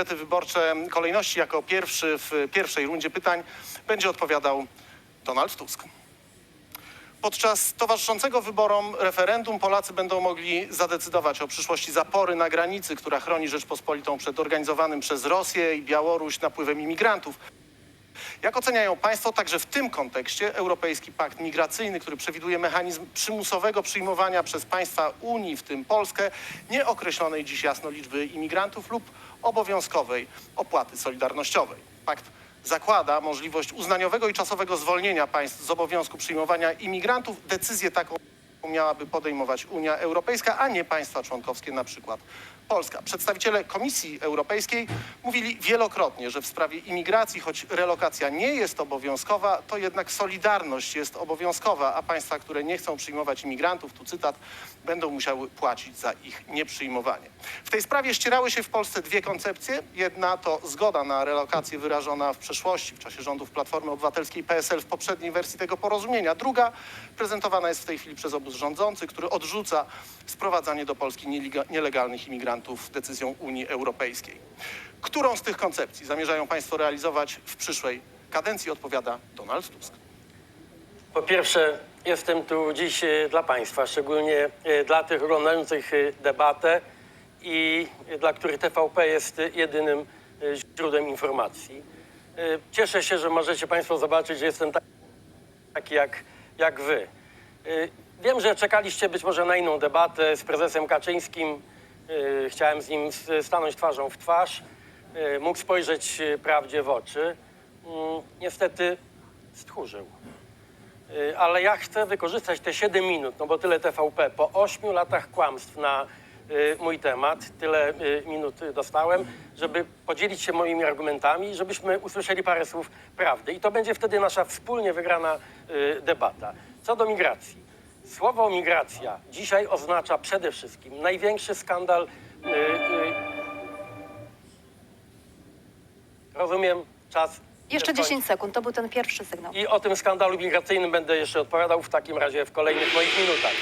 komitety wyborcze kolejności. Jako pierwszy w pierwszej rundzie pytań będzie odpowiadał Donald Tusk. Podczas towarzyszącego wyborom referendum Polacy będą mogli zadecydować o przyszłości zapory na granicy, która chroni Rzeczpospolitą przed organizowanym przez Rosję i Białoruś napływem imigrantów. Jak oceniają Państwo także w tym kontekście Europejski Pakt Migracyjny, który przewiduje mechanizm przymusowego przyjmowania przez państwa Unii, w tym Polskę, nieokreślonej dziś jasno liczby imigrantów lub obowiązkowej opłaty solidarnościowej. Pakt zakłada możliwość uznaniowego i czasowego zwolnienia państw z obowiązku przyjmowania imigrantów. Decyzję taką miałaby podejmować Unia Europejska, a nie państwa członkowskie, na przykład Polska. Przedstawiciele Komisji Europejskiej mówili wielokrotnie, że w sprawie imigracji, choć relokacja nie jest obowiązkowa, to jednak solidarność jest obowiązkowa, a państwa, które nie chcą przyjmować imigrantów, tu cytat, będą musiały płacić za ich nieprzyjmowanie. W tej sprawie ścierały się w Polsce dwie koncepcje. Jedna to zgoda na relokację wyrażona w przeszłości, w czasie rządów Platformy Obywatelskiej PSL w poprzedniej wersji tego porozumienia. Druga prezentowana jest w tej chwili przez rządzący, który odrzuca sprowadzanie do Polski nielegalnych imigrantów decyzją Unii Europejskiej. Którą z tych koncepcji zamierzają Państwo realizować w przyszłej kadencji, odpowiada Donald Tusk. Po pierwsze, jestem tu dziś e, dla Państwa, szczególnie e, dla tych oglądających e, debatę i dla których TVP jest jedynym źródłem informacji. Cieszę się, że możecie Państwo zobaczyć, że jestem tak- taki jak, jak Wy. Wiem, że czekaliście być może na inną debatę z prezesem Kaczyńskim. E, Chciałem z nim stanąć twarzą w twarz, e, mógł spojrzeć e, prawdzie w oczy. Mm, Niestety stchórzył. Ale ja chcę wykorzystać te 7 minut, no bo tyle TVP, po 8 latach kłamstw na mój temat, tyle minut dostałem, żeby podzielić się moimi argumentami, żebyśmy usłyszeli parę słów prawdy. I to będzie wtedy nasza wspólnie wygrana debata. Co do migracji. Słowo migracja dzisiaj oznacza przede wszystkim największy skandal. Y, y, rozumiem, czas. Jeszcze się skończy. 10 sekund, to był ten pierwszy sygnał. I o tym skandalu migracyjnym będę jeszcze odpowiadał w takim razie w kolejnych moich minutach.